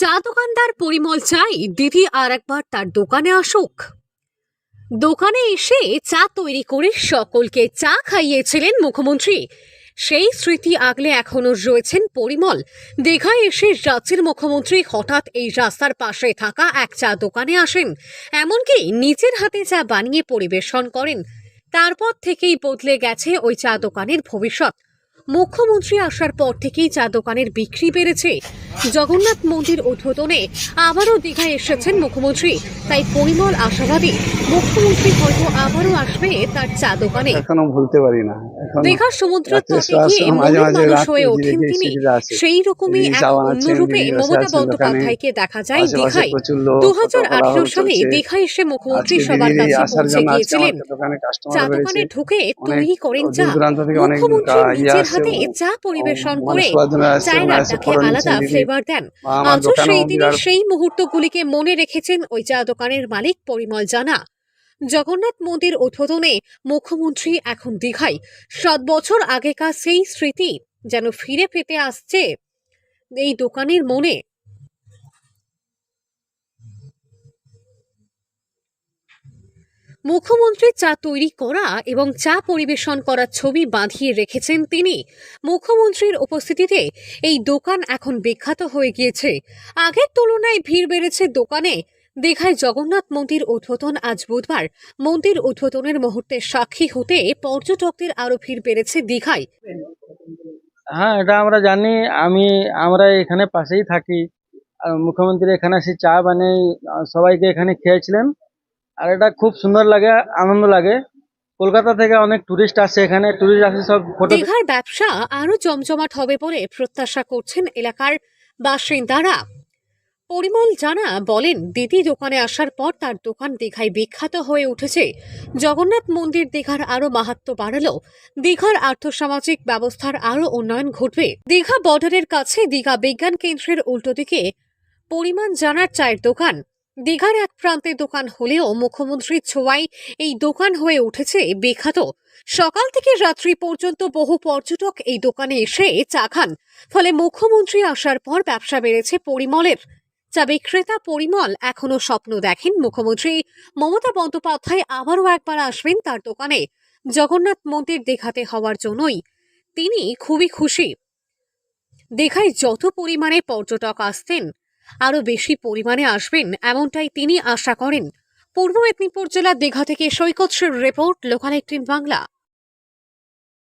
চা দোকানদার পরিমল চাই, দিদি আর একবার তার দোকানে আসুক। দোকানে এসে চা তৈরি করে সকলকে চা খাইয়েছিলেন মুখ্যমন্ত্রী। সেই স্মৃতি আগলে এখনও রয়েছেন পরিমল। দীঘায় এসে রাজ্যের মুখ্যমন্ত্রী হঠাৎ এই রাস্তার পাশে থাকা এক চা দোকানে আসেন। এমনকি নিজের হাতে চা বানিয়ে পরিবেশন করেন। তারপর থেকেই বদলে গেছে ওই চা দোকানের ভবিষ্যৎ। মুখ্যমন্ত্রী আসার পর থেকেই চা দোকানের বিক্রি বেড়েছে। জগন্নাথ মন্দির উদ্বোধনে আবারও দীঘায় এসেছেন মুখ্যমন্ত্রী। তাই পরিমল আশাবাদী মুখ্যমন্ত্রী হয়তো আবারও আসবে তার চা দোকানে। এখনও ভুলতে পারি না। দীঘার সমুদ্র তটে গিয়ে মানুষ হয়ে ওঠেন তিনি। সেই রকমই এক চা অন্য রূপে তিনি মমতা বন্দ্যোপাধ্যায়কে দেখা যায় দীঘায়। দু হাজার আঠেরো সালে। দীঘায় এসে মুখ্যমন্ত্রী সবার কাছে পৌঁছে গিয়েছিলেন। চা দোকানে ঢুকে তৈরি করেন চা। মুখ্যমন্ত্রী নিজের হাতে চা পরিবেশন করে চায়ের আড্ডাকে আলাদা ফ্লেভার দেন। আজও সেই দিনের সেই মুহূর্তগুলিকে মনে রেখেছেন ওই চা দোকানের মালিক পরিমল জানা। জগন্নাথ মন্দির উদ্বোধনে মুখ্যমন্ত্রী এখন দীঘায়। সাত বছর আগেকার সেই স্মৃতি যেন ফিরে পেতে আসছে এই দোকানের মনে। মুখ্যমন্ত্রী চা তৈরি করা এবং চা পরিবেশন করার ছবি বাঁধিয়ে রেখেছেন তিনি। মুখ্যমন্ত্রীর উপস্থিতিতে এই দোকান এখন বিখ্যাত হয়ে গিয়েছে। আগের তুলনায় ভিড় বেড়েছে দোকানে। দীঘায় জগন্নাথ মন্দির উদ্বোধন আজ বুধবার। মন্দির উদ্বোধনের মুহূর্তে সাক্ষী হতে পর্যটকদের আরও ভিড় বেড়েছে দীঘায়। হ্যাঁ এটা আমরা জানি। আমি, আমরা এখানে পাশেই থাকি। মুখ্যমন্ত্রী এখানে এসে চা বানিয়ে সবাইকে এখানে খেয়েছিলেন। আর এটা খুব সুন্দর লাগে, আনন্দ লাগে। কলকাতা থেকে অনেক টুরিস্ট আসে এখানে টুরিস্ট আসে সব দীঘার ব্যবসা আরও জমজমাট হবে বলে প্রত্যাশা করছেন এলাকার বাসিন্দারা। পরিমল জানা বলেন, দিদি দোকানে আসার পর তার দোকান দীঘায় বিখ্যাত হয়ে উঠেছে। জগন্নাথ মন্দির দীঘার আরও মাহাত্ম বাড়ালো। দীঘার আর্থসামাজিক ব্যবস্থার আরও উন্নয়ন ঘটবে। দীঘা বর্ডারের কাছে দীঘা বিজ্ঞান কেন্দ্রের উল্টো দিকে পরিমাণ জানার চায়ের দোকান। দীঘার এক প্রান্তে দোকান হলেও মুখ্যমন্ত্রীর ছোঁয়াই এই দোকান হয়ে উঠেছে বিখ্যাত। সকাল থেকে রাত্রি পর্যন্ত বহু পর্যটক এই দোকানে এসে চা খান। ফলে মুখ্যমন্ত্রী আসার পর ব্যবসা বেড়েছে পরিমলের। চা বিক্রেতা পরিমল এখনও স্বপ্ন দেখেন মুখ্যমন্ত্রী। মমতা বন্দ্যোপাধ্যায় আবারও একবার আসবেন তার দোকানে। জগন্নাথ মন্দির দেখাতে হওয়ার জন্যই। তিনি খুবই খুশি। দেখায় যত পরিমাণে পর্যটক আসতেন আরও বেশি পরিমাণে আসবেন, এমনটাই তিনি আশা করেন। পূর্ব মেদিনীপুর জেলার দীঘা থেকে সৈকত রিপোর্ট, লোকাল বাংলা।